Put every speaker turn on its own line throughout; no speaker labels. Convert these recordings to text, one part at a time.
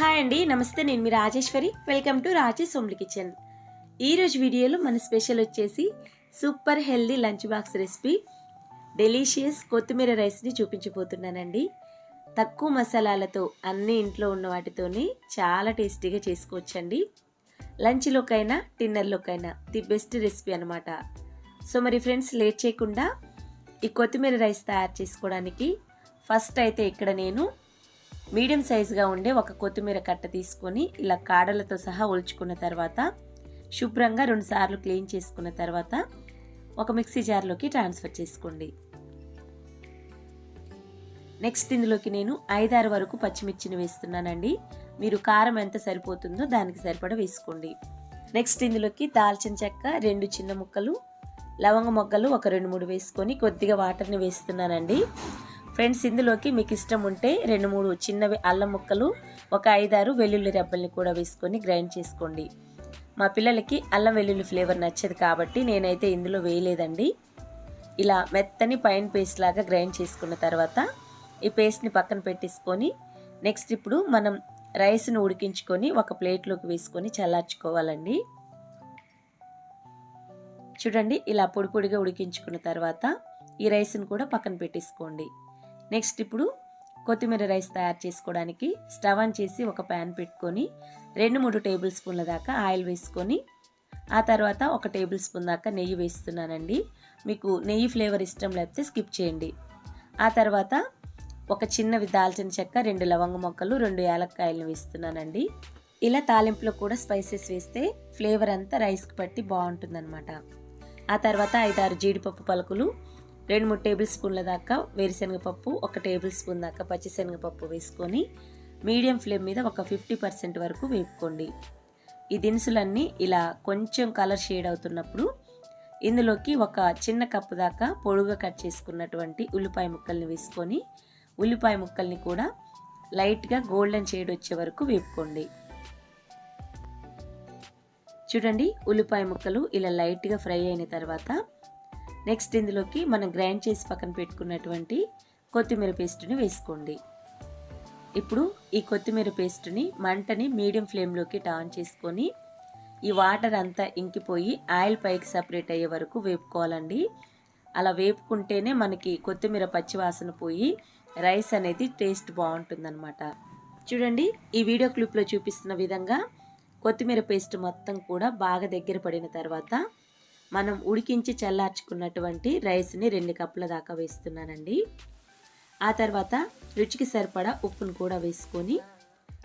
Hi అండి నమస్తే నేను మీ Rajeswari. Welcome to Rajesh Somli kitchen ఈరోజు వీడియోలో మన స్పెషల్ వచ్చేసి super healthy lunch box recipe delicious కొత్తిమీర రైస్ని చూపించబోతున్నానండి. తక్కువ మసాలాలతో అన్ని ఇంట్లో ఉన్న వాటితోనే చాలా టేస్టీగా చేసుకోవచ్చండి. లంచ్లోకైనా డిన్నర్లోకైనా ది బెస్ట్ రెసిపీ అనమాట సో మరి ఫ్రెండ్స్ లేట్ చేయకుండా ఈ కొత్తిమీర రైస్ తయారు చేసుకోవడానికి ఫస్ట్ అయితే ఇక్కడ నేను మీడియం సైజుగా ఉండే ఒక కొత్తిమీర కట్ట తీసుకొని ఇలా కాడలతో సహా ఒలుచుకున్న తర్వాత శుభ్రంగా రెండుసార్లు క్లీన్ చేసుకున్న తర్వాత ఒక మిక్సీ జార్లోకి ట్రాన్స్ఫర్ చేసుకోండి. నెక్స్ట్ ఇందులోకి నేను ఐదారు వరకు పచ్చిమిర్చిని వేస్తున్నానండి. మీరు కారం ఎంత సరిపోతుందో దానికి సరిపడా వేసుకోండి. నెక్స్ట్ ఇందులోకి దాల్చిన చెక్క రెండు చిన్న ముక్కలు లవంగ మొగ్గలు ఒక రెండు మూడు వేసుకొని కొద్దిగా వాటర్ని వేస్తున్నానండి. ఫ్రెండ్స్ ఇందులోకి మీకు ఇష్టం ఉంటే రెండు మూడు చిన్నవి అల్లం ముక్కలు ఒక ఐదారు వెల్లుల్లి రెబ్బల్ని కూడా వేసుకొని గ్రైండ్ చేసుకోండి. మా పిల్లలకి అల్లం వెల్లుల్లి ఫ్లేవర్ నచ్చదు కాబట్టి నేనైతే ఇందులో వేయలేదండి. ఇలా మెత్తని పైన్ పేస్ట్ లాగా గ్రైండ్ చేసుకున్న తర్వాత ఈ పేస్ట్ని పక్కన పెట్టేసుకొని నెక్స్ట్ ఇప్పుడు మనం రైస్ను ఉడికించుకొని ఒక ప్లేట్లోకి వేసుకొని చల్లార్చుకోవాలండి. చూడండి ఇలా పొడి పొడిగా ఉడికించుకున్న తర్వాత ఈ రైస్ని కూడా పక్కన పెట్టేసుకోండి. నెక్స్ట్ ఇప్పుడు కొత్తిమీర రైస్ తయారు చేసుకోవడానికి స్టవ్ ఆన్ చేసి ఒక ప్యాన్ పెట్టుకొని రెండు మూడు టేబుల్ స్పూన్ల దాకా ఆయిల్ వేసుకొని ఆ తర్వాత ఒక టేబుల్ స్పూన్ దాకా నెయ్యి వేస్తున్నానండి. మీకు నెయ్యి ఫ్లేవర్ ఇష్టం లేకపోతే స్కిప్ చేయండి. ఆ తర్వాత ఒక చిన్నవి దాల్చిన చెక్క రెండు లవంగ మొక్కలు రెండు యాలక్కాయలను వేస్తున్నానండి. ఇలా తాలింపులో కూడా స్పైసెస్ వేస్తే ఫ్లేవర్ అంతా రైస్కి పట్టి బాగుంటుందన్నమాట. ఆ తర్వాత ఐదారు జీడిపప్పు పలుకులు రెండు మూడు టేబుల్ స్పూన్ల దాకా వేరుశనగపప్పు ఒక టేబుల్ స్పూన్ దాకా పచ్చిశనగపప్పు వేసుకొని మీడియం ఫ్లేమ్ మీద ఒక ఫిఫ్టీ పర్సెంట్ వరకు వేపుకోండి. ఈ దినుసులన్నీ ఇలా కొంచెం కలర్ షేడ్ అవుతున్నప్పుడు ఇందులోకి ఒక చిన్న కప్పు దాకా పొడుగా కట్ చేసుకున్నటువంటి ఉల్లిపాయ ముక్కల్ని వేసుకొని ఉల్లిపాయ ముక్కల్ని కూడా లైట్గా గోల్డెన్ షేడ్ వచ్చే వరకు వేపుకోండి. చూడండి ఉల్లిపాయ ముక్కలు ఇలా లైట్గా ఫ్రై అయిన తర్వాత నెక్స్ట్ ఇందులోకి మనం గ్రైండ్ చేసి పక్కన పెట్టుకున్నటువంటి కొత్తిమీర పేస్ట్ని వేసుకోండి. ఇప్పుడు ఈ కొత్తిమీర పేస్ట్ని మంటని మీడియం ఫ్లేమ్లోకి టాన్ చేసుకొని ఈ వాటర్ అంతా ఇంకిపోయి ఆయిల్ పైకి సపరేట్ అయ్యే వరకు వేపుకోవాలండి. అలా వేపుకుంటేనే మనకి కొత్తిమీర పచ్చివాసన పోయి రైస్ అనేది టేస్ట్ బాగుంటుందన్నమాట. చూడండి ఈ వీడియో క్లిప్లో చూపిస్తున్న విధంగా కొత్తిమీర పేస్ట్ మొత్తం కూడా బాగా దగ్గర పడిన తర్వాత మనం ఉడికించి చల్లార్చుకున్నటువంటి రైస్ని రెండు కప్పుల దాకా వేస్తున్నానండి. ఆ తర్వాత రుచికి సరిపడా ఉప్పును కూడా వేసుకొని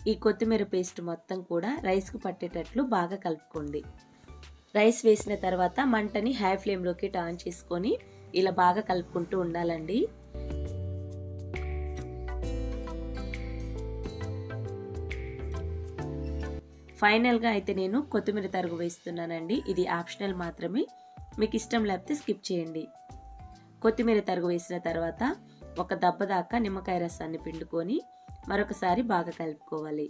ఈ కొత్తిమీర పేస్ట్ మొత్తం కూడా రైస్కు పట్టేటట్లు బాగా కలుపుకోండి. రైస్ వేసిన తర్వాత మంటని హై ఫ్లేమ్లోకి టర్న్ చేసుకొని ఇలా బాగా కలుపుకుంటూ ఉండాలండి. ఫైనల్గా అయితే నేను కొత్తిమీర తరుగు వేస్తున్నానండి. ఇది ఆప్షనల్ మాత్రమే. మీకు ఇష్టం లేకపోతే స్కిప్ చేయండి. కొత్తిమీర తరుగు వేసిన తర్వాత ఒక దెబ్బ దాకా నిమ్మకాయ రసాన్ని పిండుకొని మరొకసారి బాగా కలుపుకోవాలి.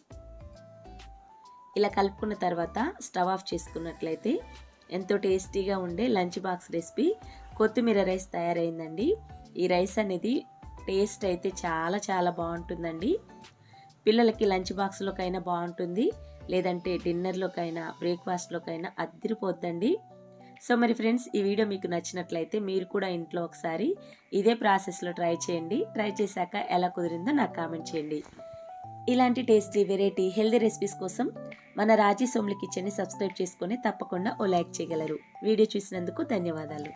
ఇలా కలుపుకున్న తర్వాత స్టవ్ ఆఫ్ చేసుకున్నట్లయితే ఎంతో టేస్టీగా ఉండే లంచ్ బాక్స్ రెసిపీ కొత్తిమీర రైస్ తయారైందండి. ఈ రైస్ అనేది టేస్ట్ అయితే చాలా చాలా బాగుంటుందండి. పిల్లలకి లంచ్ బాక్స్లోకైనా బాగుంటుంది. లేదంటే డిన్నర్లోకైనా బ్రేక్ఫాస్ట్లోకైనా అద్దరిపోద్దండి. సో మరి ఫ్రెండ్స్ ఈ వీడియో మీకు నచ్చినట్లయితే మీరు కూడా ఇంట్లో ఒకసారి ఇదే ప్రాసెస్లో ట్రై చేయండి. ట్రై చేశాక ఎలా కుదిరిందో నాకు కామెంట్ చేయండి. ఇలాంటి టేస్టీ వెరైటీ హెల్దీ రెసిపీస్ కోసం మన రాజీ సోమ్లి కిచెన్ని సబ్స్క్రైబ్ చేసుకొని తప్పకుండా ఓ లైక్ చేయగలరు. వీడియో చూసినందుకు ధన్యవాదాలు.